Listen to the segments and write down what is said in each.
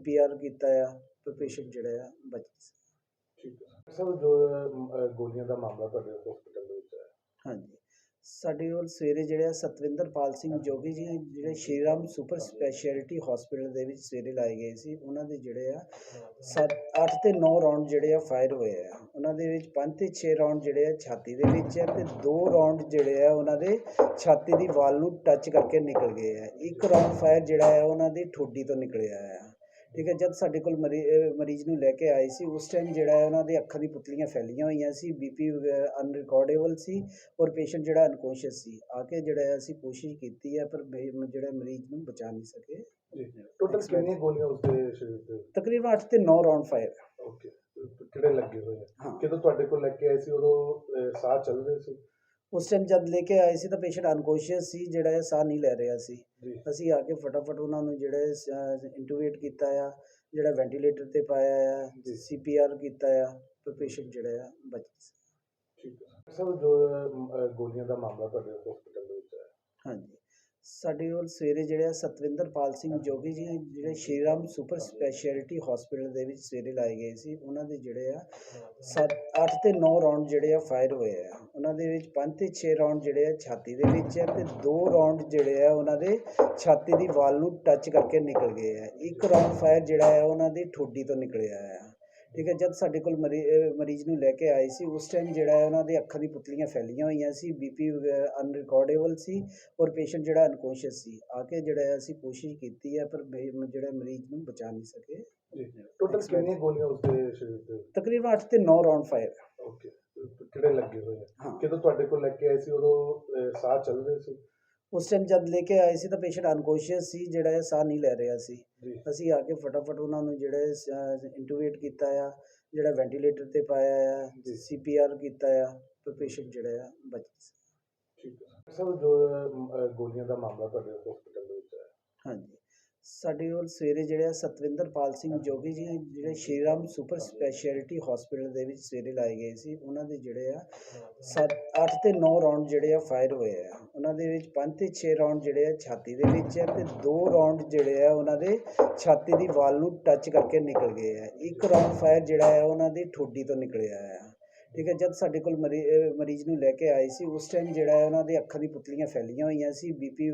CPR ਕੀਤਾ ਆ ਤੇ ਪੇਸ਼ੈਂਟ ਜਿਹੜਾ ਆ ਬਚ ਠੀਕ ਹੈ। ਸਰ ਜੋ ਅਹ, ਗੋਲੀਆਂ ਦਾ ਮਾਮਲਾ ਤੁਹਾਡੇ ਹਸਪੀਟਲ ਦੇ ਵਿੱਚ ਹੈ ਹਾਂਜੀ। ਸਾਡੇ ਕੋਲ ਸਵੇਰੇ ਜਿਹੜਾ ਸਤਵਿੰਦਰਪਾਲ ਸਿੰਘ ਜੋਗੀ ਜੀ ਜਿਹੜੇ ਸ਼੍ਰੀਰਾਮ ਸੁਪਰ ਸਪੈਸ਼ਲਿਟੀ ਹਸਪੀਟਲ ਦੇ ਵਿੱਚ ਸਵੇਰੇ ਲਾਏ ਗਏ ਸੀ। ਉਹਨਾਂ ਦੇ ਜਿਹੜੇ ਆ 7 8 ਤੇ 9 ਰਾਉਂਡ ਜਿਹੜੇ ਆ ਫਾਇਰ ਹੋਏ ਆ। ਉਹਨਾਂ ਦੇ ਵਿੱਚ 5 ਤੇ 6 ਰਾਉਂਡ ਜਿਹੜੇ ਆ ਛਾਤੀ ਦੇ ਵਿੱਚ ਆ ਤੇ 2 ਰਾਉਂਡ ਜਿਹੜੇ ਆ ਉਹਨਾਂ ਦੇ ਛਾਤੀ ਦੀ ਵਾਲ ਨੂੰ ਟੱਚ ਕਰਕੇ ਨਿਕਲ ਗਏ ਆ। ਇੱਕ ਰਾਉਂਡ ਫਾਇਰ ਜਿਹੜਾ ਆ ਉਹਨਾਂ ਦੀ ਠੋਡੀ ਤੋਂ ਨਿਕਲਿਆ ਆ। ਠੀਕ ਹੈ ਜਦ ਸਾਡੇ ਕੋਲ ਮਰੀਜ਼ ਨੂੰ ਲੈ ਕੇ ਆਏ ਸੀ ਉਸ ਟਾਈਮ ਜਿਹੜਾ ਹੈ ਉਹਨਾਂ ਦੇ ਅੱਖਾਂ ਦੀ ਪੁਤਲੀਆਂ ਫੈਲੀਆਂ ਹੋਈਆਂ ਸੀ ਬੀਪੀ ਅਨਰਿਕਾਰਡੇਬਲ ਸੀ ਔਰ ਪੇਸ਼ੈਂਟ ਜਿਹੜਾ ਅਨਕੌਂਸ਼ੀਅਸ ਸੀ। ਆ ਕੇ ਜਿਹੜਾ ਹੈ ਅਸੀਂ ਕੋਸ਼ਿਸ਼ ਕੀਤੀ ਹੈ ਪਰ ਜਿਹੜਾ ਮਰੀਜ਼ ਨੂੰ ਬਚਾ ਨਹੀਂ ਸਕੇ। ਟੋਟਲ ਕਿੰਨੀਆਂ ਗੋਲੀਆਂ ਉਸਦੇ ਸਰੀਰ ਤੇ? ਤਕਰੀਬਨ 8 ਤੇ 9 ਰਾਉਂਡ ਫਾਇਰ ਓਕੇ ਕਿਹੜੇ ਲੱਗੇ ਹੋਏ ਆ? ਜਦੋਂ ਤੁਹਾਡੇ ਕੋਲ ਲੈ ਕੇ ਆਏ ਸੀ ਉਦੋਂ ਸਾਹ ਚੱਲ ਰਹੇ ਸੀ? ਉਸ ਟਾਈਮ ਜਦ ਲੈ ਕੇ ਆਏ ਸੀ ਤਾਂ ਪੇਸ਼ੈਂਟ ਅਨਕੌਂਸ਼ੀਅਸ ਸੀ ਜਿਹੜਾ ਸਾਹ ਨਹੀਂ ਲੈ ਰਿਹਾ ਸੀ। ਅਸੀਂ ਆ ਕੇ ਫਟਾਫਟ ਉਹਨਾਂ ਨੂੰ ਜਿਹੜਾ ਇੰਟੂਬੇਟ ਕੀਤਾ ਆ ਜਿਹੜਾ ਵੈਂਟੀਲੇਟਰ ਤੇ ਪਾਇਆ ਆ। ਸੀਪੀਆਰ ਕੀਤਾ ਆ ਤੇ ਪੇਸ਼ੈਂਟ ਜਿਹੜਾ ਆ ਬਚ ਠੀਕ ਹੈ ਸਰ ਜੋ ਗੋਲੀਆਂ ਦਾ ਮਾਮਲਾ ਤੁਹਾਡੇ ਹਸਪੀਟਲ ਦੇ ਵਿੱਚ ਹੈ ਹਾਂਜੀ। ਸਾਡੇ ਕੋਲ ਸਵੇਰੇ ਜਿਹੜਾ ਸਤਵਿੰਦਰਪਾਲ ਸਿੰਘ ਜੋਗੀ ਜੀ ਜਿਹੜੇ ਸ਼੍ਰੀਰਾਮ ਸੁਪਰ ਸਪੈਸ਼ਲਿਟੀ ਹਸਪੀਟਲ ਦੇ ਵਿੱਚ ਸਵੇਰੇ ਲਾਏ ਗਏ ਸੀ ਉਹਨਾਂ ਦੇ ਜਿਹੜੇ ਆ 7 8 ਤੇ 9 ਰਾਉਂਡ ਜਿਹੜੇ ਆ ਫਾਇਰ ਹੋਏ ਆ। ਉਹਨਾਂ ਦੇ ਵਿੱਚ 5 ਤੇ 6 ਰਾਉਂਡ ਜਿਹੜੇ ਆ ਛਾਤੀ ਦੇ ਵਿੱਚ ਆ ਤੇ 2 ਰਾਉਂਡ ਜਿਹੜੇ ਆ ਉਹਨਾਂ ਦੇ ਛਾਤੀ ਦੀ ਵਾਲ ਨੂੰ ਟੱਚ ਕਰਕੇ ਨਿਕਲ ਗਏ ਆ। ਇੱਕ ਰਾਉਂਡ ਫਾਇਰ ਜਿਹੜਾ ਆ ਉਹਨਾਂ ਦੀ ਠੋਡੀ ਤੋਂ ਨਿਕਲਿਆ ਆ। ਠੀਕ ਹੈ ਜਦ ਸਾਡੇ ਕੋਲ ਮਰੀਜ਼ ਨੂੰ ਲੈ ਕੇ ਆਏ ਸੀ ਉਸ ਟਾਈਮ ਜਿਹੜਾ ਹੈ ਉਹਨਾਂ ਦੇ ਅੱਖਾਂ ਦੀ ਪੁਤਲੀਆਂ ਫੈਲੀਆਂ ਹੋਈਆਂ ਸੀ ਬੀਪੀ ਅਨਰਿਕਾਰਡੇਬਲ ਸੀ ਔਰ ਪੇਸ਼ੈਂਟ ਜਿਹੜਾ ਅਨਕੌਂਸ਼ੀਅਸ ਸੀ। ਆ ਕੇ ਜਿਹੜਾ ਹੈ ਅਸੀਂ ਕੋਸ਼ਿਸ਼ ਕੀਤੀ ਹੈ ਪਰ ਜਿਹੜਾ ਮਰੀਜ਼ ਨੂੰ ਬਚਾ ਨਹੀਂ ਸਕੇ। ਟੋਟਲ ਕਿੰਨੀਆਂ ਗੋਲੀਆਂ ਉਸਦੇ ਸਰੀਰ ਤੇ? ਤਕਰੀਬਨ 8 ਤੇ 9 ਰਾਉਂਡ ਫਾਇਰ ਓਕੇ ਕਿਹੜੇ ਲੱਗੇ ਹੋਏ ਆ? ਜਦੋਂ ਤੁਹਾਡੇ ਕੋਲ ਲੈ ਕੇ ਆਏ ਸੀ ਉਦੋਂ ਸਾਹ ਚੱਲ ਰਹੇ ਸੀ? ਉਸ ਟਾਈਮ ਜਦ ਲੈ ਕੇ ਆਏ ਸੀ ਤਾਂ ਪੇਸ਼ੈਂਟ ਅਨਕੌਂਸ਼ੀਅਸ ਸੀ ਜਿਹੜਾ ਹੈ ਸਾਹ ਨਹੀਂ ਲੈ ਰਿਹਾ ਸੀ। ਅਸੀਂ ਆ ਕੇ ਫਟਾਫਟ ਉਹਨਾਂ ਨੂੰ ਜਿਹੜਾ ਇੰਟੂਬੇਟ ਕੀਤਾ ਆ ਜਿਹੜਾ ਵੈਂਟੀਲੇਟਰ ਤੇ ਪਾਇਆ ਆ। ਸੀਪੀਆਰ ਕੀਤਾ ਆ ਤੇ ਪੇਸ਼ੈਂਟ ਜਿਹੜਾ ਆ ਬਚ ਠੀਕ ਹੈ ਸਰ ਜੋ ਗੋਲੀਆਂ ਦਾ ਮਾਮਲਾ ਤੁਹਾਡੇ ਹਸਪੀਟਲ ਦੇ ਵਿੱਚ ਹੈ ਹਾਂਜੀ। ਸਾਡੇ ਕੋਲ ਸਵੇਰੇ ਜਿਹੜਾ ਸਤਵਿੰਦਰਪਾਲ ਸਿੰਘ ਜੋਗੀ ਜੀ ਜਿਹੜੇ ਸ਼੍ਰੀਰਾਮ ਸੁਪਰ ਸਪੈਸ਼ਲਿਟੀ ਹਸਪੀਟਲ ਦੇ ਵਿੱਚ ਸਵੇਰੇ ਲਾਏ ਗਏ ਸੀ ਉਹਨਾਂ ਦੇ ਜਿਹੜੇ ਆ 7 8 ਤੇ 9 ਰਾਉਂਡ ਜਿਹੜੇ ਆ ਫਾਇਰ ਹੋਏ ਆ। ਉਹਨਾਂ ਦੇ ਵਿੱਚ 5 ਤੇ 6 ਰਾਉਂਡ ਜਿਹੜੇ ਆ ਛਾਤੀ ਦੇ ਵਿੱਚ ਆ ਤੇ 2 ਰਾਉਂਡ ਜਿਹੜੇ ਆ ਉਹਨਾਂ ਦੇ ਛਾਤੀ ਦੀ ਵਾਲ ਨੂੰ ਟੱਚ ਕਰਕੇ ਨਿਕਲ ਗਏ ਆ। ਇੱਕ ਰਾਉਂਡ ਫਾਇਰ ਜਿਹੜਾ ਆ ਉਹਨਾਂ ਦੀ ਠੋਡੀ ਤੋਂ ਨਿਕਲਿਆ ਆ। ਠੀਕ ਹੈ ਜਦ ਸਾਡੇ ਕੋਲ ਮਰੀਜ਼ ਨੂੰ ਲੈ ਕੇ ਆਏ ਸੀ ਉਸ ਟਾਈਮ ਜਿਹੜਾ ਹੈ ਉਹਨਾਂ ਦੇ ਅੱਖਾਂ ਦੀ ਪੁਤਲੀਆਂ ਫੈਲੀਆਂ ਹੋਈਆਂ ਸੀ ਬੀਪੀ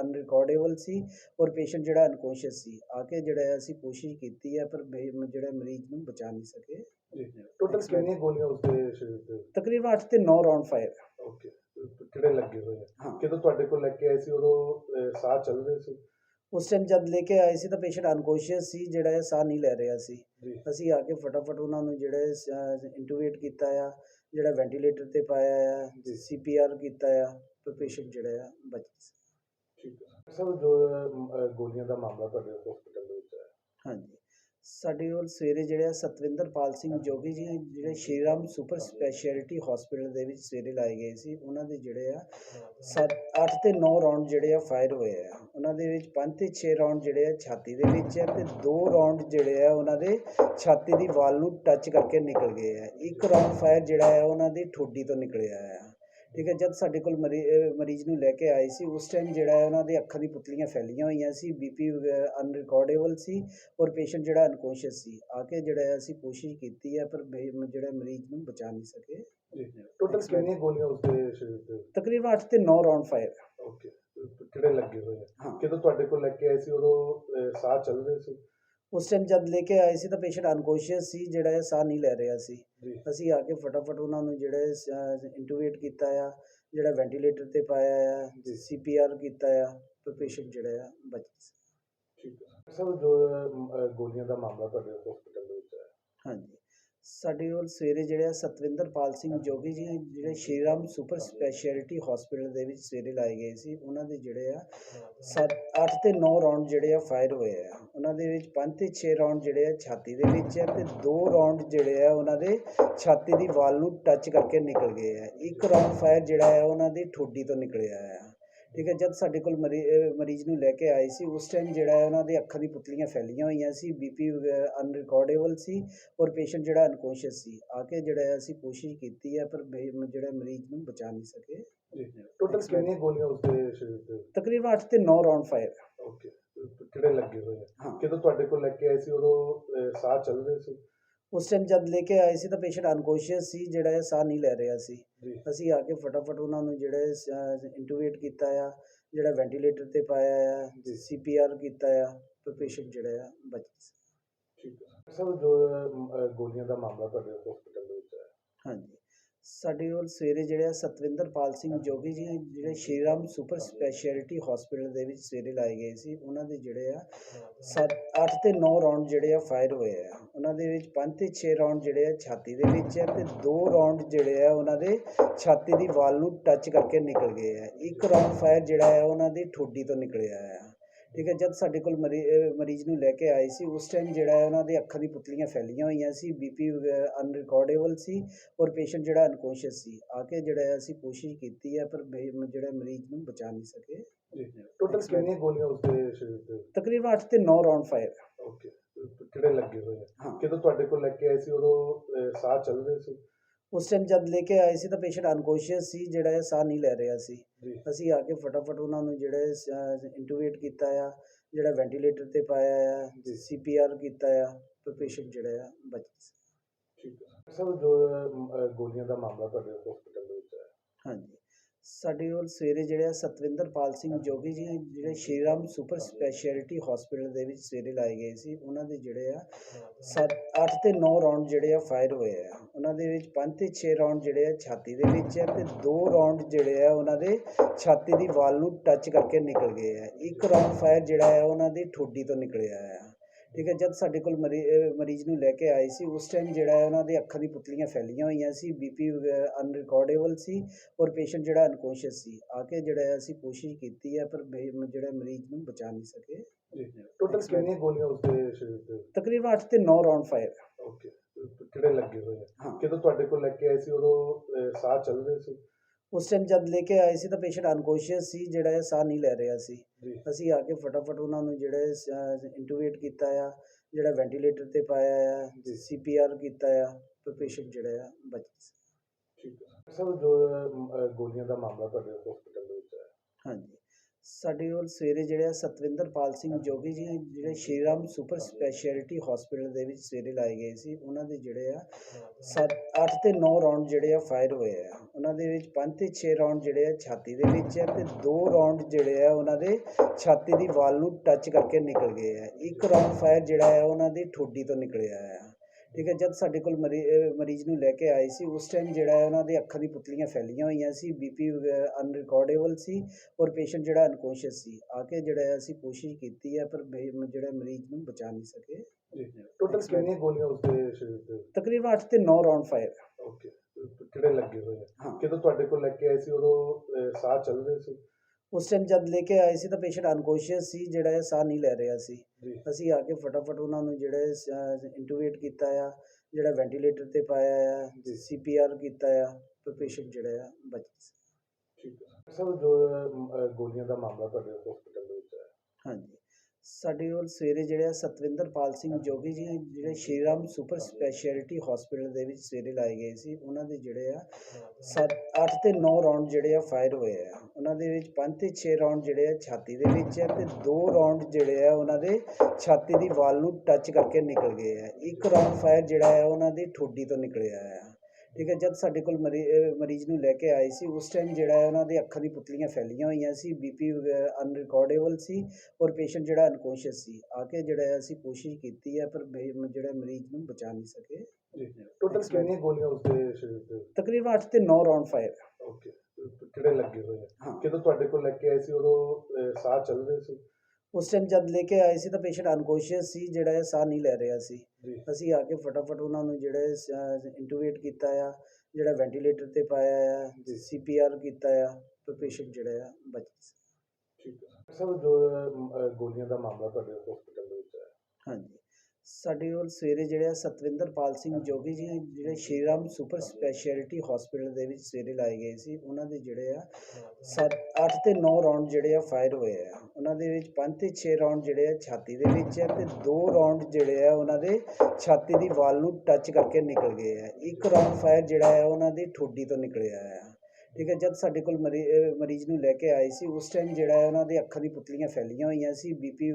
ਅਨਰਿਕਾਰਡੇਬਲ ਸੀ ਔਰ ਪੇਸ਼ੈਂਟ ਜਿਹੜਾ ਅਨਕੌਂਸ਼ੀਅਸ ਸੀ। ਆ ਕੇ ਜਿਹੜਾ ਹੈ ਅਸੀਂ ਕੋਸ਼ਿਸ਼ ਕੀਤੀ ਹੈ ਪਰ ਜਿਹੜਾ ਮਰੀਜ਼ ਨੂੰ ਬਚਾ ਨਹੀਂ ਸਕੇ। ਟੋਟਲ ਕਿੰਨੀਆਂ ਗੋਲੀਆਂ ਉਸਦੇ ਸਰੀਰ ਤੇ? ਤਕਰੀਬਨ 8 ਤੇ 9 ਰਾਉਂਡ ਫਾਇਰ ਓਕੇ ਕਿਹੜੇ ਲੱਗੇ ਹੋਏ ਆ? ਜਦੋਂ ਤੁਹਾਡੇ ਕੋਲ ਲੈ ਕੇ ਆਏ ਸੀ ਉਦੋਂ ਸਾਹ ਚੱਲ ਰਹੇ ਸੀ? ਉਸ ਟਾਈਮ ਜਦ ਲੈ ਕੇ ਆਏ ਸੀ ਤਾਂ ਪੇਸ਼ੈਂਟ ਅਨਕੌਂਸ਼ੀਅਸ ਸੀ ਜਿਹੜਾ ਹੈ ਸਾਹ ਨਹੀਂ ਲੈ ਰਿਹਾ ਸੀ। ਅਸੀਂ ਆ ਕੇ ਫਟਾਫਟ ਉਹਨਾਂ ਨੂੰ ਜਿਹੜਾ ਇੰਟੂਬੇਟ ਕੀਤਾ ਆ ਜਿਹੜਾ ਵੈਂਟੀਲੇਟਰ ਤੇ ਪਾਇਆ ਆ। ਸੀਪੀਆਰ ਕੀਤਾ ਆ ਤੇ ਪੇਸ਼ੈਂਟ ਜਿਹੜਾ ਆ ਬਚ ਠੀਕ ਹੈ ਸਰ ਜੋ ਗੋਲੀਆਂ ਦਾ ਮਾਮਲਾ ਤੁਹਾਡੇ ਹਸਪੀਟਲ ਦੇ ਵਿੱਚ ਹੈ ਹਾਂਜੀ। ਸਾਡੇ ਕੋਲ ਸਵੇਰੇ ਜਿਹੜਾ ਸਤਵਿੰਦਰਪਾਲ ਸਿੰਘ ਜੋਗੀ ਜੀ ਜਿਹੜੇ ਸ਼੍ਰੀਰਾਮ ਸੁਪਰ ਸਪੈਸ਼ਲਿਟੀ ਹਸਪੀਟਲ ਦੇ ਵਿੱਚ ਸਵੇਰੇ ਲਾਏ ਗਏ ਸੀ ਉਹਨਾਂ ਦੇ ਜਿਹੜੇ ਆ 7 8 ਤੇ 9 ਰਾਉਂਡ ਜਿਹੜੇ ਆ ਫਾਇਰ ਹੋਏ ਆ। ਉਹਨਾਂ ਦੇ ਵਿੱਚ 5 ਤੇ 6 ਰਾਉਂਡ ਜਿਹੜੇ ਆ ਛਾਤੀ ਦੇ ਵਿੱਚ ਆ ਤੇ 2 ਰਾਉਂਡ ਜਿਹੜੇ ਆ ਉਹਨਾਂ ਦੇ ਛਾਤੀ ਦੀ ਵਾਲ ਨੂੰ ਟੱਚ ਕਰਕੇ ਨਿਕਲ ਗਏ ਆ। ਇੱਕ ਰਾਉਂਡ ਫਾਇਰ ਜਿਹੜਾ ਆ ਉਹਨਾਂ ਦੀ ਠੋਡੀ ਤੋਂ ਨਿਕਲਿਆ ਆ। ਠੀਕ ਹੈ ਜਦ ਸਾਡੇ ਕੋਲ ਮਰੀਜ਼ ਨੂੰ ਲੈ ਕੇ ਆਏ ਸੀ ਉਸ ਟਾਈਮ ਜਿਹੜਾ ਹੈ ਉਹਨਾਂ ਦੇ ਅੱਖਾਂ ਦੀ ਪੁਤਲੀਆਂ ਫੈਲੀਆਂ ਹੋਈਆਂ ਸੀ ਬੀਪੀ ਅਨਰਿਕਾਰਡੇਬਲ ਸੀ ਔਰ ਪੇਸ਼ੈਂਟ ਜਿਹੜਾ ਅਨਕੌਂਸ਼ੀਅਸ ਸੀ। ਆ ਕੇ ਜਿਹੜਾ ਹੈ ਅਸੀਂ ਕੋਸ਼ਿਸ਼ ਕੀਤੀ ਹੈ ਪਰ ਜਿਹੜਾ ਮਰੀਜ਼ ਨੂੰ ਬਚਾ ਨਹੀਂ ਸਕੇ। ਟੋਟਲ ਕਿੰਨੀਆਂ ਗੋਲੀਆਂ ਉਸਦੇ ਸਰੀਰ ਤੇ? ਤਕਰੀਬਨ 8 ਤੇ 9 ਰਾਉਂਡ ਫਾਇਰ ਓਕੇ ਕਿਹੜੇ ਲੱਗੇ ਹੋਏ ਆ? ਜਦੋਂ ਤੁਹਾਡੇ ਕੋਲ ਲੈ ਕੇ ਆਏ ਸੀ ਉਦੋਂ ਸਾਹ ਚੱਲ ਰਹੇ ਸੀ? ਉਸ ਟਾਈਮ ਜਦ ਲੈ ਕੇ ਆਏ ਸੀ ਤਾਂ ਪੇਸ਼ੈਂਟ ਅਨਕੌਂਸ਼ੀਅਸ ਸੀ ਜਿਹੜਾ ਹੈ ਸਾਹ ਨਹੀਂ ਲੈ ਰਿਹਾ ਸੀ। ਅਸੀਂ ਆ ਕੇ ਫਟਾਫਟ ਉਹਨਾਂ ਨੂੰ ਜਿਹੜਾ ਇੰਟੂਬੇਟ ਕੀਤਾ ਆ ਜਿਹੜਾ ਵੈਂਟੀਲੇਟਰ ਤੇ ਪਾਇਆ ਆ। ਸੀਪੀਆਰ ਕੀਤਾ ਆ ਤੇ ਪੇਸ਼ੈਂਟ ਜਿਹੜਾ ਆ ਬਚ ਠੀਕ ਹੈ ਸਰ ਜੋ ਗੋਲੀਆਂ ਦਾ ਮਾਮਲਾ ਤੁਹਾਡੇ ਹਸਪੀਟਲ ਦੇ ਸਾਡੇ ਕੋਲ ਸਵੇਰੇ ਜਿਹੜਾ ਸਤਵਿੰਦਰਪਾਲ ਸਿੰਘ ਜੋਗੀ ਜੀ ਜਿਹੜੇ ਸ਼੍ਰੀਰਾਮ ਸੁਪਰ ਸਪੈਸ਼ਲਿਟੀ ਹਸਪੀਟਲ ਦੇ ਵਿੱਚ ਸਵੇਰੇ ਲਾਏ ਗਏ ਸੀ ਉਹਨਾਂ ਦੇ ਜਿਹੜੇ ਆ 7 8 ਤੇ 9 ਰਾਉਂਡ ਜਿਹੜੇ ਆ ਫਾਇਰ ਹੋਏ ਆ। ਉਹਨਾਂ ਦੇ ਵਿੱਚ 5 ਤੇ 6 ਰਾਉਂਡ ਜਿਹੜੇ ਆ ਛਾਤੀ ਦੇ ਵਿੱਚ ਆ ਤੇ 2 ਰਾਉਂਡ ਜਿਹੜੇ ਆ ਉਹਨਾਂ ਦੇ ਛਾਤੀ ਦੀ ਵਾਲ ਨੂੰ ਟੱਚ ਕਰਕੇ ਨਿਕਲ ਗਏ ਆ। ਇੱਕ ਰਾਉਂਡ ਫਾਇਰ ਜਿਹੜਾ ਆ ਉਹਨਾਂ ਦੀ ਠੋਡੀ ਤੋਂ ਨਿਕਲਿਆ ਆ। ਠੀਕ ਹੈ ਜਦ ਸਾਡੇ ਕੋਲ ਮਰੀਜ਼ ਨੂੰ ਲੈ ਕੇ ਆਏ ਸੀ ਉਸ ਟਾਈਮ ਜਿਹੜਾ ਹੈ ਉਹਨਾਂ ਦੇ ਅੱਖਾਂ ਦੀ ਪੁਤਲੀਆਂ ਫੈਲੀਆਂ ਹੋਈਆਂ ਸੀ ਬੀਪੀ ਅਨਰਿਕਾਰਡੇਬਲ ਸੀ ਔਰ ਪੇਸ਼ੈਂਟ ਜਿਹੜਾ ਅਨਕੌਂਸ਼ੀਅਸ ਸੀ। ਆ ਕੇ ਜਿਹੜਾ ਹੈ ਅਸੀਂ ਕੋਸ਼ਿਸ਼ ਕੀਤੀ ਹੈ ਪਰ ਜਿਹੜਾ ਮਰੀਜ਼ ਨੂੰ ਬਚਾ ਨਹੀਂ ਸਕੇ। ਟੋਟਲ ਕਿੰਨੀਆਂ ਗੋਲੀਆਂ ਉਸਦੇ ਸਰੀਰ ਤੇ? ਤਕਰੀਬਨ 8 ਤੇ 9 ਰਾਉਂਡ ਫਾਇਰ ਓਕੇ ਕਿਹੜੇ ਲੱਗੇ ਹੋਏ ਆ? ਜਦੋਂ ਤੁਹਾਡੇ ਕੋਲ ਲੈ ਕੇ ਆਏ ਸੀ ਉਦੋਂ ਸਾਹ ਚੱਲ ਰਹੇ ਸੀ? ਉਸ ਟਾਈਮ ਜਦ ਲੈ ਕੇ ਆਏ ਸੀ ਤਾਂ ਪੇਸ਼ੈਂਟ ਅਨਕੋਸ਼ੀਅਸ ਸੀ ਜਿਹੜਾ ਇਹ ਸਾਹ ਨਹੀਂ ਲੈ ਰਿਹਾ ਸੀ। ਅਸੀਂ ਆ ਕੇ ਫਟਾਫਟ ਉਹਨਾਂ ਨੂੰ ਜਿਹੜੇ ਇੰਟੂਬੇਟ ਕੀਤਾ ਆ ਜਿਹੜਾ ਵੈਂਟੀਲੇਟਰ ਤੇ ਪਾਇਆ ਆ। ਸੀਪੀਆਰ ਕੀਤਾ ਆ ਤਾਂ ਪੇਸ਼ੈਂਟ ਜਿਹੜਾ ਆ ਬਚ ਠੀਕ ਹੈ ਸਰ ਜੋ ਗੋਲੀਆਂ ਦਾ ਮਾਮਲਾ ਤੁਹਾਡੇ ਹਸਪੀਟਲ ਦੇ ਵਿੱਚ ਹੈ ਹਾਂਜੀ। ਸਾਡੇ ਕੋਲ ਸਵੇਰੇ ਜਿਹੜੇ ਆ ਸਤਵਿੰਦਰਪਾਲ ਸਿੰਘ ਜੋਗੀ ਜੀ ਜਿਹੜੇ Shri Ram super speciality hospital ਦੇ ਵਿੱਚ ਸਵੇਰੇ ਲਾਏ ਗਏ ਸੀ ਉਹਨਾਂ ਦੇ ਜਿਹੜੇ ਆ ਸੱਤ 8 ਤੇ 9 ਰਾਉਂਡ ਜਿਹੜੇ ਆ ਫਾਇਰ ਹੋਏ ਆ। ਉਹਨਾਂ ਦੇ ਵਿੱਚ 5 ਤੇ 6 ਰਾਉਂਡ ਜਿਹੜੇ ਆ ਛਾਤੀ ਦੇ ਵਿੱਚ ਆ ਤੇ 2 ਰਾਉਂਡ ਜਿਹੜੇ ਆ ਉਹਨਾਂ ਦੇ ਛਾਤੀ ਦੀ ਵਾਲ ਨੂੰ ਟੱਚ ਕਰਕੇ ਨਿਕਲ ਗਏ ਆ। ਇੱਕ ਰਾਉਂਡ ਫਾਇਰ ਜਿਹੜਾ ਆ ਉਹਨਾਂ ਦੀ ਠੋਡੀ ਤੋਂ ਨਿਕਲਿਆ ਆ। ਠੀਕ ਹੈ ਜਦ ਸਾਡੇ ਕੋਲ ਮਰੀਜ਼ ਨੂੰ ਲੈ ਕੇ ਆਏ ਸੀ ਉਸ ਟਾਈਮ ਜਿਹੜਾ ਹੈ ਉਹਨਾਂ ਦੇ ਅੱਖਾਂ ਦੀ ਪੁਤਲੀਆਂ ਫੈਲੀਆਂ ਹੋਈਆਂ ਸੀ ਬੀਪੀ ਅਨਰਿਕਾਰਡੇਬਲ ਸੀ ਔਰ ਪੇਸ਼ੈਂਟ ਜਿਹੜਾ ਅਨਕੋਂਸ਼ੀਅਸ ਸੀ। ਆ ਕੇ ਜਿਹੜਾ ਹੈ ਅਸੀਂ ਕੋਸ਼ਿਸ਼ ਕੀਤੀ ਹੈ ਪਰ ਜਿਹੜਾ ਮਰੀਜ਼ ਨੂੰ ਬਚਾ ਨਹੀਂ ਸਕੇ। ਟੋਟਲ ਕਿੰਨੀਆਂ ਗੋਲੀਆਂ ਉਸਦੇ ਸਰੀਰ ਤੇ? ਤਕਰੀਬਨ 8 ਤੇ 9 ਰਾਉਂਡ ਫਾਇਰ ਓਕੇ ਕਿਹੜੇ ਲੱਗੇ ਹੋਏ ਆ? ਜਦੋਂ ਤੁਹਾਡੇ ਕੋਲ ਲੈ ਕੇ ਆਏ ਸੀ ਉਦੋਂ ਸਾਹ ਚੱਲ ਰਹੇ ਸੀ? ਉਸ ਟਾਈਮ ਜਦ ਲੈ ਕੇ ਆਏ ਸੀ ਤਾਂ ਪੇਸ਼ੈਂਟ ਅਨਕੋਂਸ਼ੀਅਸ ਸੀ ਜਿਹੜਾ ਸਾਹ ਨਹੀਂ ਲੈ ਰਿਹਾ ਸੀ। ਅਸੀਂ ਆ ਕੇ ਫਟਾਫਟ ਉਹਨਾਂ ਨੂੰ ਜਿਹੜੇ ਇੰਟੂਬੇਟ ਕੀਤਾ ਆ ਜਿਹੜਾ ਵੈਂਟੀਲੇਟਰ ਤੇ ਪਾਇਆ ਆ। ਸੀਪੀਆਰ ਕੀਤਾ ਆ ਤਾਂ ਪੇਸ਼ੈਂਟ ਜਿਹੜਾ ਆ ਬਚ ਠੀਕ ਹੈ ਸਰ ਜੋ ਗੋਲੀਆਂ ਦਾ ਮਾਮਲਾ ਤੁਹਾਡੇ ਹਸਪੀਟਲ ਦੇ ਵਿੱਚ ਹੈ ਹਾਂਜੀ। ਸਾਡੇ ਕੋਲ ਸਵੇਰੇ ਜਿਹੜੇ ਆ ਸਤਵਿੰਦਰਪਾਲ ਸਿੰਘ ਜੋਗੀ ਜੀ ਜਿਹੜੇ Shri Ram super speciality hospital ਦੇ ਵਿੱਚ ਸਵੇਰੇ ਲਾਏ ਗਏ ਸੀ ਉਹਨਾਂ ਦੇ ਜਿਹੜੇ ਆ ਸੱਤ 8 ਤੇ 9 ਰਾਉਂਡ ਜਿਹੜੇ ਆ ਫਾਇਰ ਹੋਏ ਆ। ਉਹਨਾਂ ਦੇ ਵਿੱਚ 5 ਤੇ 6 ਰਾਉਂਡ ਜਿਹੜੇ ਆ ਛਾਤੀ ਦੇ ਵਿੱਚ ਆ ਤੇ 2 ਰਾਉਂਡ ਜਿਹੜੇ ਆ ਉਹਨਾਂ ਦੇ ਛਾਤੀ ਦੀ ਵਾਲ ਨੂੰ ਟੱਚ ਕਰਕੇ ਨਿਕਲ ਗਏ ਆ। ਇੱਕ ਰਾਉਂਡ ਫਾਇਰ ਜਿਹੜਾ ਆ ਉਹਨਾਂ ਦੀ ਠੋਡੀ ਤੋਂ ਨਿਕਲਿਆ ਆ। ਠੀਕ ਹੈ ਜਦ ਸਾਡੇ ਕੋਲ ਮਰੀਜ਼ ਨੂੰ ਲੈ ਕੇ ਆਏ ਸੀ ਉਸ ਟਾਈਮ ਜਿਹੜਾ ਹੈ ਉਹਨਾਂ ਦੇ ਅੱਖਾਂ ਦੀ ਪੁਤਲੀਆਂ ਫੈਲੀਆਂ ਹੋਈਆਂ ਸੀ ਬੀਪੀ ਅਨਰਿਕਾਰਡੇਬਲ ਸੀ ਔਰ ਪੇਸ਼ੈਂਟ ਜਿਹੜਾ ਅਨਕੋਂਸ਼ੀਅਸ ਸੀ। ਆ ਕੇ ਜਿਹੜਾ ਹੈ ਅਸੀਂ ਕੋਸ਼ਿਸ਼ ਕੀਤੀ ਹੈ ਪਰ ਜਿਹੜਾ ਮਰੀਜ਼ ਨੂੰ ਬਚਾ ਨਹੀਂ ਸਕੇ। ਟੋਟਲ ਕਿੰਨੀਆਂ ਗੋਲੀਆਂ ਉਸਦੇ ਸਰੀਰ ਤੇ? ਤਕਰੀਬਨ 8 ਤੇ 9 ਰਾਉਂਡ ਫਾਇਰ ਓਕੇ ਕਿਹੜੇ ਲੱਗੇ ਹੋਏ ਆ? ਜਦੋਂ ਤੁਹਾਡੇ ਕੋਲ ਲੈ ਕੇ ਆਏ ਸੀ ਉਦੋਂ ਸਾਹ ਚੱਲ ਰਹੇ ਸੀ? ਉਸ ਟਾਈਮ ਜਦ ਲੈ ਕੇ ਆਏ ਸੀ ਤਾਂ ਪੇਸ਼ੈਂਟ ਅਨਕੋਂਸ਼ੀਅਸ ਸੀ ਜਿਹੜਾ ਹੈ ਸਾਹ ਨਹੀਂ ਲੈ ਰਿਹਾ ਸੀ। ਅਸੀਂ ਆ ਕੇ ਫਟਾਫਟ ਉਹਨਾਂ ਨੂੰ ਜਿਹੜੇ ਇੰਟੂਬੇਟ ਕੀਤਾ ਆ ਜਿਹੜਾ ਵੈਂਟੀਲੇਟਰ ਤੇ ਪਾਇਆ ਆ। ਸੀਪੀਆਰ ਕੀਤਾ ਆ ਤਾਂ ਪੇਸ਼ੈਂਟ ਜਿਹੜਾ ਆ ਬਚ ਠੀਕ ਹੈ ਸਰ ਜੋ ਗੋਲੀਆਂ ਦਾ ਮਾਮਲਾ ਤੁਹਾਡੇ ਹਸਪੀਟਲ ਦੇ ਵਿੱਚ ਹੈ ਹਾਂਜੀ। ਸਾਡੇ ਕੋਲ ਸਵੇਰੇ ਜਿਹੜੇ ਆ ਸਤਵਿੰਦਰਪਾਲ ਸਿੰਘ ਜੋਗੀ ਜੀ ਜਿਹੜੇ Shri Ram super speciality hospital ਦੇ ਵਿੱਚ ਸਵੇਰੇ ਲਾਏ ਗਏ ਸੀ ਉਹਨਾਂ ਦੇ ਜਿਹੜੇ ਆ ਸੱਤ 8 ਤੇ 9 ਰਾਉਂਡ ਜਿਹੜੇ ਆ ਫਾਇਰ ਹੋਏ ਆ। ਉਹਨਾਂ ਦੇ ਵਿੱਚ 5 ਤੇ 6 ਰਾਉਂਡ ਜਿਹੜੇ ਆ ਛਾਤੀ ਦੇ ਵਿੱਚ ਆ ਤੇ 2 ਰਾਉਂਡ ਜਿਹੜੇ ਆ ਉਹਨਾਂ ਦੇ ਛਾਤੀ ਦੀ ਵਾਲ ਨੂੰ ਟੱਚ ਕਰਕੇ ਨਿਕਲ ਗਏ ਆ। ਇੱਕ ਰਾਉਂਡ ਫਾਇਰ ਜਿਹੜਾ ਆ ਉਹਨਾਂ ਦੀ ਠੋਡੀ ਤੋਂ ਨਿਕਲਿਆ ਆ। ਠੀਕ ਹੈ ਜਦ ਸਾਡੇ ਕੋਲ ਮਰੀਜ਼ ਨੂੰ ਲੈ ਕੇ ਆਏ ਸੀ ਉਸ ਟਾਈਮ ਜਿਹੜਾ ਹੈ ਉਹਨਾਂ ਦੇ ਅੱਖਾਂ ਦੀ ਪੁਤਲੀਆਂ ਫੈਲੀਆਂ ਹੋਈਆਂ ਸੀ ਬੀਪੀ ਅਨਰਿਕਾਰਡੇਬਲ ਸੀ ਔਰ ਪੇਸ਼ੈਂਟ ਜਿਹੜਾ ਅਨਕੋਂਸ਼ੀਅਸ ਸੀ। ਆ ਕੇ ਜਿਹੜਾ ਹੈ ਅਸੀਂ ਕੋਸ਼ਿਸ਼ ਕੀਤੀ ਹੈ ਪਰ ਜਿਹੜਾ ਮਰੀਜ਼ ਨੂੰ ਬਚਾ ਨਹੀਂ ਸਕੇ। ਟੋਟਲ ਕਿੰਨੀਆਂ ਗੋਲੀਆਂ ਉਸਦੇ ਸਰੀਰ ਤੇ? ਤਕਰੀਬਨ 8 ਤੇ 9 ਰਾਉਂਡ ਫਾਇਰ ਓਕੇ ਕਿਹੜੇ ਲੱਗੇ ਹੋਏ ਆ? ਜਦੋਂ ਤੁਹਾਡੇ ਕੋਲ ਲੈ ਕੇ ਆਏ ਸੀ ਉਦੋਂ ਸਾਹ ਚੱਲ ਰਹੇ ਸੀ? ਉਸ ਟਾਈਮ ਜਦ ਲੈ ਕੇ ਆਏ ਸੀ ਤਾਂ ਪੇਸ਼ੈਂਟ ਅਨਕੋਂਸ਼ੀਅਸ ਸੀ ਜਿਹੜਾ ਹੈ ਸਾਹ ਨਹੀਂ ਲੈ ਰਿਹਾ ਸੀ। ਅਸੀਂ ਆ ਕੇ ਫਟਾਫਟ ਉਹਨਾਂ ਨੂੰ ਜਿਹੜੇ ਇੰਟੂਬੇਟ ਕੀਤਾ ਆ ਜਿਹੜਾ ਵੈਂਟੀਲੇਟਰ ਤੇ ਪਾਇਆ ਆ। ਸੀਪੀਆਰ ਕੀਤਾ ਆ ਤਾਂ ਪੇਸ਼ੈਂਟ ਜਿਹੜਾ ਆ ਬਚ ਠੀਕ ਹੈ ਸਰ ਜੋ ਗੋਲੀਆਂ ਦਾ ਮਾਮਲਾ ਤੁਹਾਡੇ ਹਸਪੀਟਲ ਦੇ ਵਿੱਚ ਹੈ ਹਾਂਜੀ। ਸਾਡੇ ਕੋਲ ਸਵੇਰੇ ਜਿਹੜੇ ਆ ਸਤਵਿੰਦਰਪਾਲ ਸਿੰਘ ਜੋਗੀ ਜੀ ਜਿਹੜੇ Shri Ram super speciality hospital ਦੇ ਵਿੱਚ ਸਵੇਰੇ ਲਾਏ ਗਏ ਸੀ ਉਹਨਾਂ ਦੇ ਜਿਹੜੇ ਆ ਸੱਤ 8 ਤੇ 9 ਰਾਉਂਡ ਜਿਹੜੇ ਆ ਫਾਇਰ ਹੋਏ ਆ। ਉਹਨਾਂ ਦੇ ਵਿੱਚ 5 ਤੇ 6 ਰਾਉਂਡ ਜਿਹੜੇ ਆ ਛਾਤੀ ਦੇ ਵਿੱਚ ਆ ਤੇ 2 ਰਾਉਂਡ ਜਿਹੜੇ ਆ ਉਹਨਾਂ ਦੇ ਛਾਤੀ ਦੀ ਵਾਲ ਨੂੰ ਟੱਚ ਕਰਕੇ ਨਿਕਲ ਗਏ ਆ। ਇੱਕ ਰਾਉਂਡ ਫਾਇਰ ਜਿਹੜਾ ਆ ਉਹਨਾਂ ਦੀ ਠੋਡੀ ਤੋਂ ਨਿਕਲਿਆ ਆ। ਠੀਕ ਹੈ ਜਦ ਸਾਡੇ ਕੋਲ ਮਰੀਜ਼ ਨੂੰ ਲੈ ਕੇ ਆਏ ਸੀ ਉਸ ਟਾਈਮ ਜਿਹੜਾ ਹੈ ਉਹਨਾਂ ਦੇ ਅੱਖਾਂ ਦੀ ਪੁਤਲੀਆਂ ਫੈਲੀਆਂ ਹੋਈਆਂ ਸੀ ਬੀਪੀ ਅਨਰਿਕਾਰਡੇਬਲ ਸੀ ਔਰ ਪੇਸ਼ੈਂਟ ਜਿਹੜਾ ਅਨਕੋਂਸ਼ੀਅਸ ਸੀ ਆ ਕੇ ਜਿਹੜਾ ਅਸੀਂ ਕੋਸ਼ਿਸ਼ ਕੀਤੀ ਹੈ ਪਰ ਜਿਹੜਾ ਮਰੀਜ਼ ਨੂੰ ਬਚਾ ਨਹੀਂ ਸਕੇ। ਟੋਟਲ ਕਿੰਨੀਆਂ ਗੋਲੀਆਂ ਉਸਦੇ ਸਰੀਰ ਤੇ? ਤਕਰੀਬਨ 8 ਤੇ 9 ਰਾਉਂਡ ਫਾਇਰ ਓਕੇ ਕਿਹੜੇ ਲੱਗੇ ਹੋਏ ਆ? ਜਦੋਂ ਤੁਹਾਡੇ ਕੋਲ ਲੈ ਕੇ ਆਏ ਸੀ ਉਦੋਂ ਸਾਹ ਚੱਲ ਰਹੇ ਸੀ? ਉਸ ਟਾਈਮ ਜਦ ਲੈ ਕੇ ਆਏ ਸੀ ਤਾਂ ਪੇਸ਼ੈਂਟ ਅਨਕੋਂਸ਼ੀਅਸ ਸੀ ਜਿਹੜਾ ਹੈ ਸਾਹ ਨਹੀਂ ਲੈ ਰਿਹਾ ਸੀ। ਅਸੀਂ ਆ ਕੇ ਫਟਾਫਟ ਉਹਨਾਂ ਨੂੰ ਜਿਹੜੇ ਇੰਟੂਬੇਟ ਕੀਤਾ ਆ ਜਿਹੜਾ ਵੈਂਟੀਲੇਟਰ ਤੇ ਪਾਇਆ ਆ। ਸੀਪੀਆਰ ਕੀਤਾ ਆ ਤਾਂ ਪੇਸ਼ੈਂਟ ਜਿਹੜਾ ਆ ਬਚ ਠੀਕ ਹੈ ਸਰ ਜੋ ਗੋਲੀਆਂ ਦਾ ਮਾਮਲਾ ਤੁਹਾਡੇ ਹਸਪੀਟਲ ਦੇ ਵਿੱਚ ਹੈ ਹਾਂਜੀ। ਸਾਡੇ ਕੋਲ ਸਵੇਰੇ ਜਿਹੜੇ ਆ ਸਤਵਿੰਦਰਪਾਲ ਸਿੰਘ ਜੋਗੀ ਜੀ, ਜਿਹੜੇ ਸ਼੍ਰੀਰਾਮ ਸੁਪਰ ਸਪੈਸ਼ਲਿਟੀ ਹਸਪੀਟਲ ਦੇ ਵਿੱਚ ਸਵੇਰੇ ਲਾਏ ਗਏ ਸੀ, ਉਹਨਾਂ ਦੇ ਜਿਹੜੇ ਆ ਸੱਤ 8 ਤੇ 9 ਰਾਉਂਡ ਜਿਹੜੇ ਆ ਫਾਇਰ ਹੋਏ ਆ। ਉਹਨਾਂ ਦੇ ਵਿੱਚ 5 ਤੇ 6 ਰਾਉਂਡ ਜਿਹੜੇ ਆ ਛਾਤੀ ਦੇ ਵਿੱਚ ਆ ਤੇ 2 ਰਾਉਂਡ ਜਿਹੜੇ ਆ ਉਹਨਾਂ ਦੇ ਛਾਤੀ ਦੀ ਵਾਲ ਨੂੰ ਟੱਚ ਕਰਕੇ ਨਿਕਲ ਗਏ ਆ। ਇੱਕ ਰਾਉਂਡ ਫਾਇਰ ਜਿਹੜਾ ਆ, ਉਹਨਾਂ ਦੀ ਠੋਡੀ ਤੋਂ ਨਿਕਲਿਆ ਆ। ਠੀਕ ਹੈ ਜਦ ਸਾਡੇ ਕੋਲ ਮਰੀਜ਼ ਨੂੰ ਲੈ ਕੇ ਆਏ ਸੀ ਉਸ ਟਾਈਮ ਜਿਹੜਾ ਹੈ ਉਹਨਾਂ ਦੇ ਅੱਖਾਂ ਦੀ ਪੁਤਲੀਆਂ ਫੈਲੀਆਂ ਹੋਈਆਂ ਸੀ ਬੀਪੀ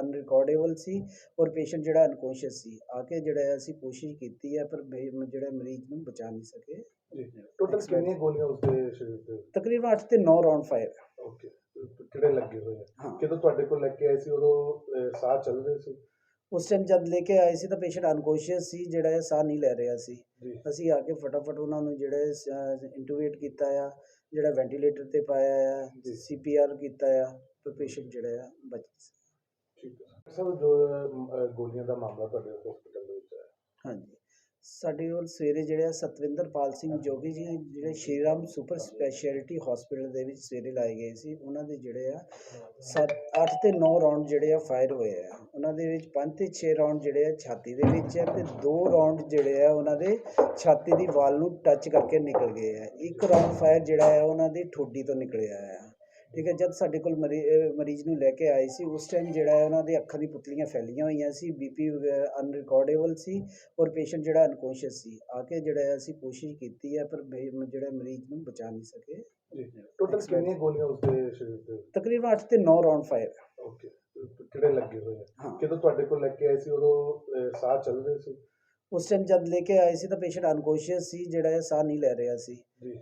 ਅਨਰਿਕਾਰਡੇਬਲ ਸੀ ਔਰ ਪੇਸ਼ੈਂਟ ਜਿਹੜਾ ਅਨਕੌਂਸ਼ੀਅਸ ਸੀ ਆ ਕੇ ਜਿਹੜਾ ਹੈ ਅਸੀਂ ਕੋਸ਼ਿਸ਼ ਕੀਤੀ ਹੈ ਪਰ ਜਿਹੜਾ ਮਰੀਜ਼ ਨੂੰ ਬਚਾ ਨਹੀਂ ਸਕੇ। ਟੋਟਲ ਕਿੰਨੀਆਂ ਗੋਲੀਆਂ ਉਸਦੇ ਸਰੀਰ ਤੇ? ਤਕਰੀਬਨ 8 ਤੇ 9 ਰਾਉਂਡ ਫਾਇਰ ਓਕੇ ਕਿਹੜੇ ਲੱਗੇ ਹੋਏ ਆ? ਜਦੋਂ ਤੁਹਾਡੇ ਕੋਲ ਲੈ ਕੇ ਆਏ ਸੀ ਉਦੋਂ ਸਾਹ ਚੱਲ ਰਹੇ ਸੀ? ਉਸ ਟਾਈਮ ਜਦ ਲੈ ਕੇ ਆਏ ਸੀ ਤਾਂ ਪੇਸ਼ੈਂਟ ਅਨਕੌਂਸ਼ੀਅਸ ਸੀ ਜਿਹੜਾ ਹੈ ਸਾਹ ਨਹੀਂ ਲੈ ਰਿਹਾ ਸੀ। ਅਸੀਂ ਆ ਕੇ ਫਟਾਫਟ ਉਹਨਾਂ ਨੂੰ ਜਿਹੜਾ ਇੰਟੂਬੇਟ ਕੀਤਾ ਆ ਜਿਹੜਾ ਵੈਂਟੀਲੇਟਰ ਤੇ ਪਾਇਆ ਆ। ਸੀਪੀਆਰ ਕੀਤਾ ਆ ਤਾਂ ਪੇਸ਼ੈਂਟ ਜਿਹੜਾ ਆ ਬਚ ਗਿਆ ਠੀਕ ਹੈ ਸਰ ਜੋ ਗੋਲੀਆਂ ਦਾ ਮਾਮਲਾ ਤੁਹਾਡੇ ਹਸਪੀਟਲ ਦੇ ਵਿੱਚ ਹੈ ਹਾਂਜੀ। ਸਾਡੇ ਕੋਲ ਸਵੇਰੇ ਜਿਹੜੇ ਆ ਸਤਵਿੰਦਰਪਾਲ ਸਿੰਘ ਜੋਗੀ ਜੀ, ਜਿਹੜੇ ਸ਼੍ਰੀਰਾਮ ਸੁਪਰ ਸਪੈਸ਼ਲਿਟੀ ਹਸਪੀਟਲ ਦੇ ਵਿੱਚ ਸਵੇਰੇ ਲਾਏ ਗਏ ਸੀ, ਉਹਨਾਂ ਦੇ ਜਿਹੜੇ ਆ ਸੱਤ 8 ਤੇ 9 ਰਾਉਂਡ ਜਿਹੜੇ ਆ ਫਾਇਰ ਹੋਏ ਆ। ਉਹਨਾਂ ਦੇ ਵਿੱਚ 5 ਤੇ 6 ਰਾਉਂਡ ਜਿਹੜੇ ਆ ਛਾਤੀ ਦੇ ਵਿੱਚ ਆ ਤੇ 2 ਰਾਉਂਡ ਜਿਹੜੇ ਆ ਉਹਨਾਂ ਦੇ ਛਾਤੀ ਦੀ ਵਾਲ ਨੂੰ ਟੱਚ ਕਰਕੇ ਨਿਕਲ ਗਏ ਆ। ਇੱਕ ਰਾਉਂਡ ਫਾਇਰ ਜਿਹੜਾ ਆ ਉਹਨਾਂ ਦੀ ਠੋਡੀ ਤੋਂ ਨਿਕਲਿਆ ਆ। ਠੀਕ ਹੈ ਜਦ ਸਾਡੇ ਕੋਲ ਮਰੀਜ਼ ਨੂੰ ਲੈ ਕੇ ਆਏ ਸੀ ਉਸ ਟਾਈਮ ਜਿਹੜਾ ਹੈ ਉਹਨਾਂ ਦੇ ਅੱਖਾਂ ਦੀ ਪੁਤਲੀਆਂ ਫੈਲੀਆਂ ਹੋਈਆਂ ਸੀ ਬੀਪੀ ਅਨਰਿਕਾਰਡੇਬਲ ਸੀ ਔਰ ਪੇਸ਼ੈਂਟ ਜਿਹੜਾ ਅਨਕੌਂਸ਼ੀਅਸ ਸੀ ਆ ਕੇ ਜਿਹੜਾ ਅਸੀਂ ਕੋਸ਼ਿਸ਼ ਕੀਤੀ ਹੈ ਪਰ ਜਿਹੜਾ ਮਰੀਜ਼ ਨੂੰ ਬਚਾ ਨਹੀਂ ਸਕੇ। ਟੋਟਲ ਕਿੰਨੀਆਂ ਗੋਲੀਆਂ ਉਸਦੇ ਸਰੀਰ ਤੇ? ਤਕਰੀਬਨ 8 ਤੇ 9 ਰਾਉਂਡ ਫਾਇਰ ਓਕੇ ਕਿਹੜੇ ਲੱਗੇ ਹੋਏ ਆ? ਜਦੋਂ ਤੁਹਾਡੇ ਕੋਲ ਲੈ ਕੇ ਆਏ ਸੀ ਉਦੋਂ ਸਾਹ ਚੱਲ ਰਹੇ ਸੀ? ਉਸ ਟਾਈਮ ਜਦ ਲੈ ਕੇ ਆਏ ਸੀ ਤਾਂ ਪੇਸ਼ੈਂਟ ਅਨਕੌਂਸ਼ੀਅਸ ਸੀ ਜਿਹੜਾ ਹੈ ਸਾਹ ਨਹੀਂ ਲੈ ਰਿਹਾ ਸੀ।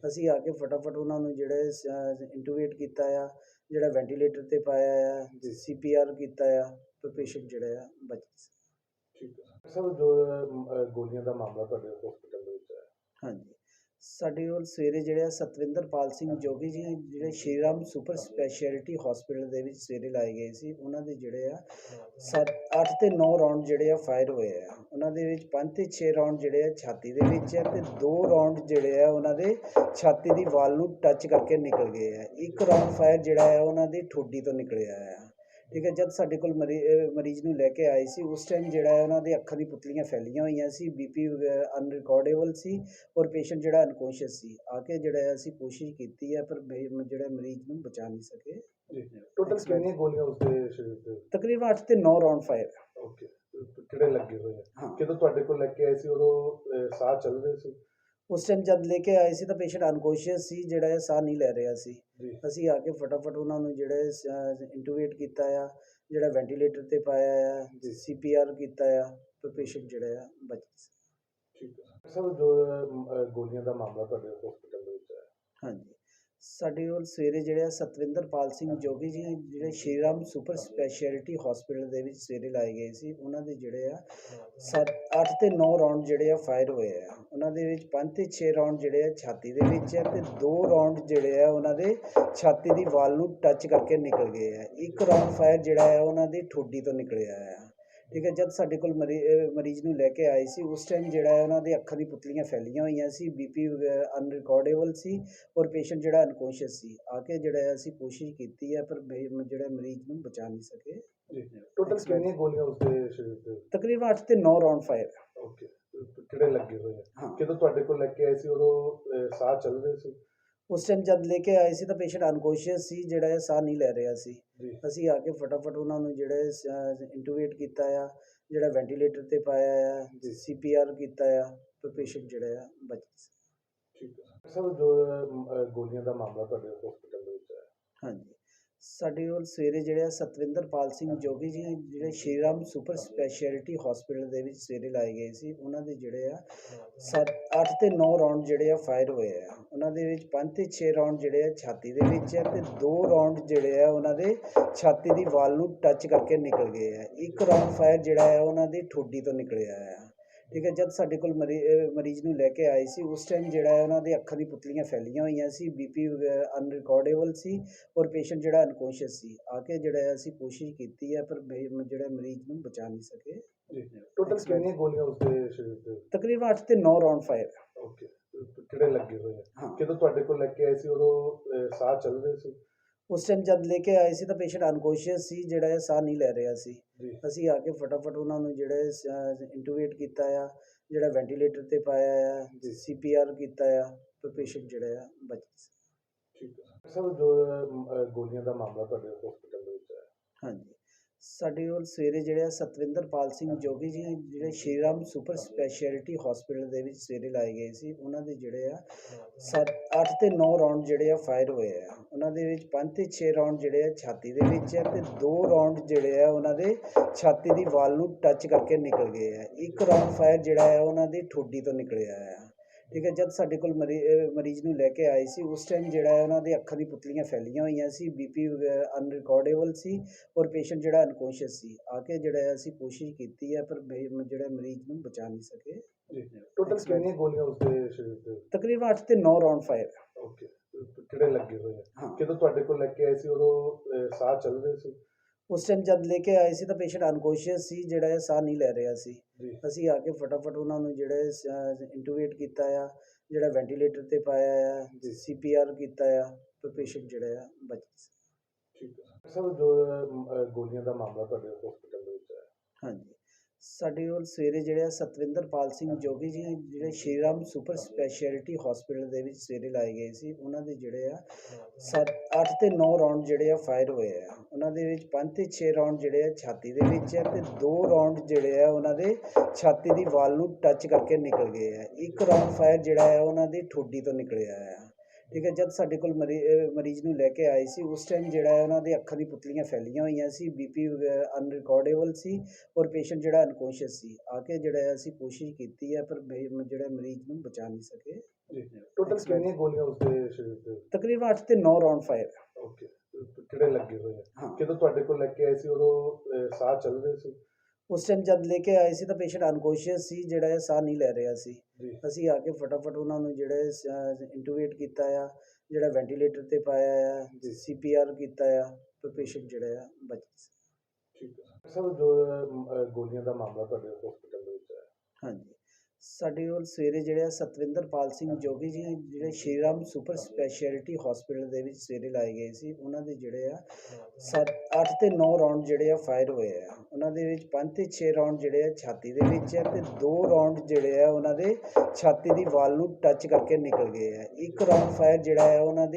ਅਸੀਂ ਆ ਕੇ ਫਟਾਫਟ ਉਹਨਾਂ ਨੂੰ ਜਿਹੜਾ ਇੰਟੂਬੇਟ ਕੀਤਾ ਆ ਜਿਹੜਾ ਵੈਂਟੀਲੇਟਰ ਤੇ ਪਾਇਆ ਆ। ਸੀਪੀਆਰ ਕੀਤਾ ਆ ਤਾਂ ਪੇਸ਼ੈਂਟ ਜਿਹੜਾ ਆ ਬਚ ਗਿਆ ਠੀਕ ਹੈ। ਸਰ ਜੋ ਗੋਲੀਆਂ ਦਾ ਮਾਮਲਾ ਤੁਹਾਡੇ ਹਸਪੀਟਲ ਦੇ ਵਿੱਚ ਹੈ ਹਾਂਜੀ। ਸਾਡੇ ਕੋਲ ਸਵੇਰੇ ਜਿਹੜਾ ਸਤਵਿੰਦਰਪਾਲ ਸਿੰਘ ਜੋਗੀ ਜੀ ਜਿਹੜੇ ਸ਼੍ਰੀਰਾਮ ਸੁਪਰ ਸਪੈਸ਼ਲਿਟੀ ਹਸਪੀਟਲ ਦੇ ਵਿੱਚ ਸਵੇਰੇ ਲਾਏ ਗਏ ਸੀ ਉਹਨਾਂ ਦੇ ਜਿਹੜੇ ਆ ਸੱਤ 8 ਤੇ 9 ਰਾਉਂਡ ਜਿਹੜੇ ਆ ਫਾਇਰ ਹੋਏ ਆ। ਉਹਨਾਂ ਦੇ ਵਿੱਚ 5 ਤੇ 6 ਰਾਉਂਡ ਜਿਹੜੇ ਆ ਛਾਤੀ ਦੇ ਵਿੱਚ ਆ ਤੇ 2 ਰਾਉਂਡ ਜਿਹੜੇ ਆ ਉਹਨਾਂ ਦੇ ਛਾਤੀ ਦੀ ਵਾਲ ਨੂੰ ਟੱਚ ਕਰਕੇ ਨਿਕਲ ਗਏ ਆ। ਇੱਕ ਰਾਉਂਡ ਫਾਇਰ ਜਿਹੜਾ ਆ ਉਹਨਾਂ ਦੀ ਠੋਡੀ ਤੋਂ ਨਿਕਲਿਆ ਆ। ਠੀਕ ਹੈ ਜਦ ਸਾਡੇ ਕੋਲ ਮਰੀਜ਼ ਨੂੰ ਲੈ ਕੇ ਆਏ ਸੀ ਉਸ ਟਾਈਮ ਜਿਹੜਾ ਹੈ ਉਹਨਾਂ ਦੇ ਅੱਖਾਂ ਦੀ ਪੁਤਲੀਆਂ ਫੈਲੀਆਂ ਹੋਈਆਂ ਸੀ ਬੀਪੀ ਅਨਰਿਕਾਰਡੇਬਲ ਸੀ ਔਰ ਪੇਸ਼ੈਂਟ ਜਿਹੜਾ ਅਨਕੌਂਸ਼ੀਅਸ ਸੀ। ਆ ਕੇ ਜਿਹੜਾ ਹੈ ਅਸੀਂ ਕੋਸ਼ਿਸ਼ ਕੀਤੀ ਹੈ ਪਰ ਜਿਹੜਾ ਮਰੀਜ਼ ਨੂੰ ਬਚਾ ਨਹੀਂ ਸਕੇ। ਟੋਟਲ ਕਿੰਨੀਆਂ ਗੋਲੀਆਂ ਉਸਦੇ ਸਰੀਰ ਤੇ? ਤਕਰੀਬਨ 8 ਤੇ 9 ਰਾਉਂਡ ਫਾਇਰ ਓਕੇ ਕਿਹੜੇ ਲੱਗੇ ਹੋਏ ਆ? ਜਦੋਂ ਤੁਹਾਡੇ ਕੋਲ ਲੈ ਕੇ ਆਏ ਸੀ ਉਦੋਂ ਸਾਹ ਚੱਲ ਰਹੇ ਸੀ? ਉਸ ਟਾਈਮ ਜਦ ਲੈ ਕੇ ਆਏ ਸੀ ਤਾਂ ਪੇਸ਼ੈਂਟ ਅਨਕੌਂਸ਼ੀਅਸ ਸੀ ਜਿਹੜਾ ਹੈ ਸਾਹ ਨਹੀਂ ਲੈ ਰਿਹਾ ਸੀ। ਅਸੀਂ ਆ ਕੇ ਫਟਾਫਟ ਉਹਨਾਂ ਨੂੰ ਜਿਹੜਾ ਇੰਟੂਬੇਟ ਕੀਤਾ ਆ ਜਿਹੜਾ ਵੈਂਟੀਲੇਟਰ ਤੇ ਪਾਇਆ ਆ। ਸੀਪੀਆਰ ਕੀਤਾ ਆ ਤਾਂ ਪੇਸ਼ੈਂਟ ਜਿਹੜਾ ਆ ਬਚ ਗਿਆ ਠੀਕ ਹੈ ਸਰ ਜੋ ਗੋਲੀਆਂ ਦਾ ਮਾਮਲਾ ਤੁਹਾਡੇ ਹਸਪੀਟਲ ਦੇ ਵਿੱਚ ਹੈ ਹਾਂਜੀ। ਸਾਡੇ ਕੋਲ ਸਵੇਰੇ ਜਿਹੜੇ ਆ ਸਤਵਿੰਦਰਪਾਲ ਸਿੰਘ ਜੋਗੀ ਜੀ, ਜਿਹੜੇ ਸ਼੍ਰੀਰਾਮ ਸੁਪਰ ਸਪੈਸ਼ਲਿਟੀ ਹਸਪੀਟਲ ਦੇ ਵਿੱਚ ਸਵੇਰੇ ਲਾਏ ਗਏ ਸੀ, ਉਹਨਾਂ ਦੇ ਜਿਹੜੇ ਆ ਸੱਤ 8 ਤੇ 9 ਰਾਉਂਡ ਜਿਹੜੇ ਆ ਫਾਇਰ ਹੋਏ ਆ। ਉਹਨਾਂ ਦੇ ਵਿੱਚ 5 ਤੇ 6 ਰਾਉਂਡ ਜਿਹੜੇ ਆ ਛਾਤੀ ਦੇ ਵਿੱਚ ਆ ਤੇ 2 ਰਾਉਂਡ ਜਿਹੜੇ ਆ ਉਹਨਾਂ ਦੇ ਛਾਤੀ ਦੀ ਵਾਲ ਨੂੰ ਟੱਚ ਕਰਕੇ ਨਿਕਲ ਗਏ ਆ। ਇੱਕ ਰਾਉਂਡ ਫਾਇਰ ਜਿਹੜਾ ਆ, ਉਹਨਾਂ ਦੀ ਠੋਡੀ ਤੋਂ ਨਿਕਲਿਆ ਆ। ਠੀਕ ਹੈ ਜਦ ਸਾਡੇ ਕੋਲ ਮਰੀਜ਼ ਨੂੰ ਲੈ ਕੇ ਆਏ ਸੀ ਉਸ ਟਾਈਮ ਜਿਹੜਾ ਹੈ ਉਹਨਾਂ ਦੇ ਅੱਖਾਂ ਦੀ ਪੁਤਲੀਆਂ ਫੈਲੀਆਂ ਹੋਈਆਂ ਸੀ ਬੀਪੀ ਅਨਰਿਕਾਰਡੇਬਲ ਸੀ ਔਰ ਪੇਸ਼ੈਂਟ ਜਿਹੜਾ ਅਨਕੌਂਸ਼ੀਅਸ ਸੀ। ਆ ਕੇ ਜਿਹੜਾ ਹੈ ਅਸੀਂ ਕੋਸ਼ਿਸ਼ ਕੀਤੀ ਹੈ ਪਰ ਜਿਹੜਾ ਮਰੀਜ਼ ਨੂੰ ਬਚਾ ਨਹੀਂ ਸਕੇ। ਟੋਟਲ ਕਿੰਨੀਆਂ ਗੋਲੀਆਂ ਉਸਦੇ ਸਰੀਰ ਤੇ? ਤਕਰੀਬਨ 8 ਤੇ 9 ਰਾਉਂਡ ਫਾਇਰ ਓਕੇ ਕਿਹੜੇ ਲੱਗੇ ਹੋਏ ਆ? ਜਦੋਂ ਤੁਹਾਡੇ ਕੋਲ ਲੈ ਕੇ ਆਏ ਸੀ ਉਦੋਂ ਸਾਹ ਚੱਲ ਰਹੇ ਸੀ? ਉਸ ਟਾਈਮ ਜਦ ਲੈ ਕੇ ਆਏ ਸੀ ਤਾਂ ਪੇਸ਼ੈਂਟ ਅਨਕੌਂਸ਼ੀਅਸ ਸੀ ਜਿਹੜਾ ਹੈ ਸਾਹ ਨਹੀਂ ਲੈ ਰਿਹਾ ਸੀ। ਅਸੀਂ ਆ ਕੇ ਫਟਾਫਟ ਉਹਨਾਂ ਨੂੰ ਜਿਹੜਾ ਇੰਟੂਬੇਟ ਕੀਤਾ ਆ ਜਿਹੜਾ ਵੈਂਟੀਲੇਟਰ ਤੇ ਪਾਇਆ ਆ। ਸੀਪੀਆਰ ਕੀਤਾ ਆ ਤਾਂ ਪੇਸ਼ੈਂਟ ਜਿਹੜਾ ਆ ਬਚ ਗਿਆ ਠੀਕ ਹੈ। ਸਰ ਜੋ ਗੋਲੀਆਂ ਦਾ ਮਾਮਲਾ ਤੁਹਾਡੇ ਹਸਪੀਟਲ ਦੇ ਵਿੱਚ ਹੈ ਹਾਂਜੀ। ਸਾਡੇ ਕੋਲ ਸਵੇਰੇ ਜਿਹੜੇ ਆ ਸਤਵਿੰਦਰਪਾਲ ਸਿੰਘ ਜੋਗੀ ਜੀ, ਜਿਹੜੇ ਸ਼੍ਰੀਰਾਮ ਸੁਪਰ ਸਪੈਸ਼ਲਿਟੀ ਹਸਪੀਟਲ ਦੇ ਵਿੱਚ ਸਵੇਰੇ ਲਾਏ ਗਏ ਸੀ, ਉਹਨਾਂ ਦੇ ਜਿਹੜੇ ਆ ਸੱਤ 8 ਤੇ 9 ਰਾਉਂਡ ਜਿਹੜੇ ਆ ਫਾਇਰ ਹੋਏ ਆ। ਉਹਨਾਂ ਦੇ ਵਿੱਚ 5 ਤੇ 6 ਰਾਉਂਡ ਜਿਹੜੇ ਆ ਛਾਤੀ ਦੇ ਵਿੱਚ ਆ ਤੇ 2 ਰਾਉਂਡ ਜਿਹੜੇ ਆ ਉਹਨਾਂ ਦੇ ਛਾਤੀ ਦੀ ਵਾਲ ਨੂੰ ਟੱਚ ਕਰਕੇ ਨਿਕਲ ਗਏ ਆ। ਇੱਕ ਰਾਉਂਡ ਫਾਇਰ ਜਿਹੜਾ ਆ, ਉਹਨਾਂ ਦੀ ਠੋਡੀ ਤੋਂ ਨਿਕਲਿਆ ਆ। ਠੀਕ ਹੈ ਜਦ ਸਾਡੇ ਕੋਲ ਮਰੀਜ਼ ਨੂੰ ਲੈ ਕੇ ਆਏ ਸੀ ਉਸ ਟਾਈਮ ਜਿਹੜਾ ਹੈ ਉਹਨਾਂ ਦੇ ਅੱਖਾਂ ਦੀ ਪੁਤਲੀਆਂ ਫੈਲੀਆਂ ਹੋਈਆਂ ਸੀ ਬੀਪੀ ਅਨਰਿਕਾਰਡੇਬਲ ਸੀ ਔਰ ਪੇਸ਼ੈਂਟ ਜਿਹੜਾ ਅਨਕੌਂਸ਼ੀਅਸ ਸੀ ਆ ਕੇ ਜਿਹੜਾ ਅਸੀਂ ਕੋਸ਼ਿਸ਼ ਕੀਤੀ ਹੈ ਪਰ ਜਿਹੜਾ ਮਰੀਜ਼ ਨੂੰ ਬਚਾ ਨਹੀਂ ਸਕੇ। ਟੋਟਲ ਕਿੰਨੀਆਂ ਗੋਲੀਆਂ ਉਸਦੇ ਸਰੀਰ ਤੇ? ਤਕਰੀਬਨ 8 ਤੇ 9 ਰਾਉਂਡ ਫਾਇਰ ਓਕੇ ਕਿਹੜੇ ਲੱਗੇ ਹੋਏ ਆ? ਜਦੋਂ ਤੁਹਾਡੇ ਕੋਲ ਲੈ ਕੇ ਆਏ ਸੀ ਉਦੋਂ ਸਾਹ ਚੱਲ ਰਹੇ ਸੀ? ਉਸ ਟਾਈਮ ਜਦ ਲੈ ਕੇ ਆਏ ਸੀ ਤਾਂ ਪੇਸ਼ੈਂਟ ਅਨਕੌਂਸ਼ੀਅਸ ਸੀ ਜਿਹੜਾ ਹੈ ਸਾਹ ਨਹੀਂ ਲੈ ਰਿਹਾ ਸੀ। ਅਸੀਂ ਆ ਕੇ ਫਟਾਫਟ ਉਹਨਾਂ ਨੂੰ ਜਿਹੜਾ ਇੰਟੂਬੇਟ ਕੀਤਾ ਆ ਜਿਹੜਾ ਵੈਂਟੀਲੇਟਰ ਤੇ ਪਾਇਆ ਆ। ਸੀਪੀਆਰ ਕੀਤਾ ਆ ਤਾਂ ਪੇਸ਼ੈਂਟ ਜਿਹੜਾ ਆ ਬਚ ਗਿਆ ਠੀਕ ਹੈ ਸਰ ਜੋ ਗੋਲੀਆਂ ਦਾ ਮਾਮਲਾ ਤੁਹਾਡੇ ਹਸਪੀਟਲ ਦੇ ਵਿੱਚ ਹੈ ਹਾਂਜੀ। ਸਾਡੇ ਕੋਲ ਸਵੇਰੇ ਜਿਹੜੇ ਆ ਸਤਵਿੰਦਰਪਾਲ ਸਿੰਘ ਜੋਗੀ ਜੀ, ਜਿਹੜੇ ਸ਼੍ਰੀਰਾਮ ਸੁਪਰ ਸਪੈਸ਼ਲਿਟੀ ਹਸਪੀਟਲ ਦੇ ਵਿੱਚ ਸਵੇਰੇ ਲਾਏ ਗਏ ਸੀ, ਉਹਨਾਂ ਦੇ ਜਿਹੜੇ ਆ ਸੱਤ, ਅੱਠ ਤੇ 9 ਰਾਉਂਡ ਜਿਹੜੇ ਆ ਫਾਇਰ ਹੋਏ ਆ। ਉਹਨਾਂ ਦੇ ਵਿੱਚ 5 ਤੇ 6 ਰਾਉਂਡ ਜਿਹੜੇ ਆ ਛਾਤੀ ਦੇ ਵਿੱਚ ਆ ਤੇ 2 ਰਾਉਂਡ ਜਿਹੜੇ ਆ ਉਹਨਾਂ ਦੇ ਛਾਤੀ ਦੀ ਵਾਲ ਨੂੰ ਟੱਚ ਕਰਕੇ ਨਿਕਲ ਗਏ ਆ। ਇੱਕ ਰਾਉਂਡ ਫਾਇਰ ਜਿਹੜਾ ਆ, ਉਹਨਾਂ ਦੀ ਠੋਡੀ ਤੋਂ ਨਿਕਲਿਆ ਆ। ਠੀਕ ਹੈ ਜਦ ਸਾਡੇ ਕੋਲ ਮਰੀਜ਼ ਨੂੰ ਲੈ ਕੇ ਆਏ ਸੀ ਉਸ ਟਾਈਮ ਜਿਹੜਾ ਹੈ ਉਹਨਾਂ ਦੇ ਅੱਖਾਂ ਦੀ ਪੁਤਲੀਆਂ ਫੈਲੀਆਂ ਹੋਈਆਂ ਸੀ ਬੀਪੀ ਅਨਰਿਕਾਰਡੇਬਲ ਸੀ ਔਰ ਪੇਸ਼ੈਂਟ ਜਿਹੜਾ ਅਨਕੌਂਸ਼ੀਅਸ ਸੀ ਆ ਕੇ ਜਿਹੜਾ ਅਸੀਂ ਕੋਸ਼ਿਸ਼ ਕੀਤੀ ਹੈ ਪਰ ਜਿਹੜਾ ਮਰੀਜ਼ ਨੂੰ ਬਚਾ ਨਹੀਂ ਸਕੇ। ਟੋਟਲ ਕਿੰਨੀਆਂ ਗੋਲੀਆਂ ਉਸਦੇ ਸਰੀਰ ਤੇ? ਤਕਰੀਬਨ 8 ਤੇ 9 ਰਾਉਂਡ ਫਾਇਰ ਓਕੇ ਕਿਹੜੇ ਲੱਗੇ ਹੋਏ ਆ? ਜਦੋਂ ਤੁਹਾਡੇ ਕੋਲ ਲੈ ਕੇ ਆਏ ਸੀ ਉਦੋਂ ਸਾਹ ਚੱਲ ਰਹੇ ਸੀ? ਉਸ ਟਾਈਮ ਜਦ ਲੈ ਕੇ ਆਏ ਸੀ ਤਾਂ ਪੇਸ਼ੈਂਟ ਅਨਕੌਂਸ਼ੀਅਸ ਸੀ ਜਿਹੜਾ ਹੈ ਸਾਹ ਨਹੀਂ ਲੈ ਰਿਹਾ ਸੀ। ਅਸੀਂ ਆ ਕੇ ਫਟਾਫਟ ਉਹਨਾਂ ਨੂੰ ਜਿਹੜਾ ਇੰਟੂਬੇਟ ਕੀਤਾ ਆ ਜਿਹੜਾ ਵੈਂਟੀਲੇਟਰ ਤੇ ਪਾਇਆ ਆ। ਸੀਪੀਆਰ ਕੀਤਾ ਆ ਤਾਂ ਪੇਸ਼ੈਂਟ ਜਿਹੜਾ ਆ ਬਚ ਗਿਆ ਠੀਕ ਹੈ ਸਰ ਜੋ ਗੋਲੀਆਂ ਦਾ ਮਾਮਲਾ ਤੁਹਾਡੇ ਹਸਪੀਟਲ ਦੇ ਵਿੱਚ ਹੈ ਹਾਂਜੀ। ਸਾਡੇ ਕੋਲ ਸਵੇਰੇ ਜਿਹੜੇ ਆ ਸਤਵਿੰਦਰਪਾਲ ਸਿੰਘ ਜੋਗੀ ਜੀ ਜਿਹੜੇ Shri Ram super speciality hospital ਦੇ ਵਿੱਚ ਸਵੇਰੇ ਲਾਏ ਗਏ ਸੀ ਉਹਨਾਂ ਦੇ ਜਿਹੜੇ ਆ ਸੱਤ ਅੱਠ ਤੇ 9 ਰਾਉਂਡ ਜਿਹੜੇ ਆ ਫਾਇਰ ਹੋਏ ਆ। ਉਹਨਾਂ ਦੇ ਵਿੱਚ 5 ਤੇ 6 ਰਾਉਂਡ ਜਿਹੜੇ ਆ ਛਾਤੀ ਦੇ ਵਿੱਚ ਆ ਤੇ 2 ਰਾਉਂਡ ਜਿਹੜੇ ਆ ਉਹਨਾਂ ਦੇ ਛਾਤੀ ਦੀ ਵਾਲ ਨੂੰ ਟੱਚ ਕਰਕੇ ਨਿਕਲ ਗਏ ਆ। ਇੱਕ ਰਾਉਂਡ ਫਾਇਰ ਜਿਹੜਾ ਆ ਉਹਨਾਂ ਦੀ ਠੋਡੀ ਤੋਂ ਨਿਕਲਿਆ ਆ। ਠੀਕ ਹੈ ਜਦ ਸਾਡੇ ਕੋਲ ਮਰੀਜ਼ ਨੂੰ ਲੈ ਕੇ ਆਏ ਸੀ ਉਸ ਟਾਈਮ ਜਿਹੜਾ ਹੈ ਉਹਨਾਂ ਦੇ ਅੱਖਾਂ ਦੀ ਪੁਤਲੀਆਂ ਫੈਲੀਆਂ ਹੋਈਆਂ ਸੀ ਬੀਪੀ ਅਨਰਿਕਾਰਡੇਬਲ ਸੀ ਔਰ ਪੇਸ਼ੈਂਟ ਜਿਹੜਾ ਅਨਕੌਂਸ਼ੀਅਸ ਸੀ ਆ ਕੇ ਜਿਹੜਾ ਹੈ ਅਸੀਂ ਕੋਸ਼ਿਸ਼ ਕੀਤੀ ਹੈ ਪਰ ਜਿਹੜਾ ਮਰੀਜ਼ ਨੂੰ ਬਚਾ ਨਹੀਂ ਸਕੇ। ਟੋਟਲ ਕਿੰਨੀਆਂ ਗੋਲੀਆਂ ਉਸਦੇ ਸਰੀਰ ਤੇ? ਤਕਰੀਬਨ 8 ਤੇ 9 ਰਾਉਂਡ ਫਾਇਰ ਓਕੇ ਕਿਹੜੇ ਲੱਗੇ ਹੋਏ ਆ? ਜਦੋਂ ਤੁਹਾਡੇ ਕੋਲ ਲੈ ਕੇ ਆਏ ਸੀ ਉਦੋਂ ਸਾਹ ਚੱਲ ਰਹੇ ਸੀ? ਉਸ ਟਾਈਮ ਜਦ ਲੈ ਕੇ ਆਏ ਸੀ ਤਾਂ ਪੇਸ਼ੈਂਟ ਅਨਕੌਂਸ਼ੀਅਸ ਸੀ ਜਿਹੜਾ ਹੈ ਸਾਹ ਨਹੀਂ ਲੈ ਰਿਹਾ ਸੀ। ਅਸੀਂ ਆ ਕੇ ਫਟਾਫਟ ਉਹਨਾਂ ਨੂੰ ਜਿਹੜਾ ਇੰਟੂਬੇਟ ਕੀਤਾ ਆ ਜਿਹੜਾ ਵੈਂਟੀਲੇਟਰ ਤੇ ਪਾਇਆ ਆ। ਸੀਪੀਆਰ ਕੀਤਾ ਆ ਤਾਂ ਪੇਸ਼ੈਂਟ ਜਿਹੜਾ ਆ ਬਚ ਗਿਆ ਠੀਕ ਹੈ ਸਰ ਜੋ ਗੋਲੀਆਂ ਦਾ ਮਾਮਲਾ ਤੁਹਾਡੇ ਹਸਪੀਟਲ ਦੇ ਵਿੱਚ ਹੈ ਹਾਂਜੀ। ਸਾਡੇ ਕੋਲ ਸਵੇਰੇ ਜਿਹੜੇ ਆ ਸਤਵਿੰਦਰਪਾਲ ਸਿੰਘ ਜੋਗੀ ਜੀ ਜਿਹੜੇ Shri Ram super speciality hospital ਦੇ ਵਿੱਚ ਸਵੇਰੇ ਲਾਏ ਗਏ ਸੀ ਉਹਨਾਂ ਦੇ ਜਿਹੜੇ ਆ ਸੱਤ ਅੱਠ ਤੇ 9 ਰਾਉਂਡ ਜਿਹੜੇ ਆ ਫਾਇਰ ਹੋਏ ਆ। ਉਹਨਾਂ ਦੇ ਵਿੱਚ 5 ਤੇ 6 ਰਾਉਂਡ ਜਿਹੜੇ ਆ ਛਾਤੀ ਦੇ ਵਿੱਚ ਆ ਤੇ 2 ਰਾਉਂਡ ਜਿਹੜੇ ਆ ਉਹਨਾਂ ਦੇ ਛਾਤੀ ਦੀ ਵਾਲ ਨੂੰ ਟੱਚ ਕਰਕੇ ਨਿਕਲ ਗਏ ਆ। ਇੱਕ ਰਾਉਂਡ ਫਾਇਰ ਜਿਹੜਾ ਆ ਉਹਨਾਂ ਦੀ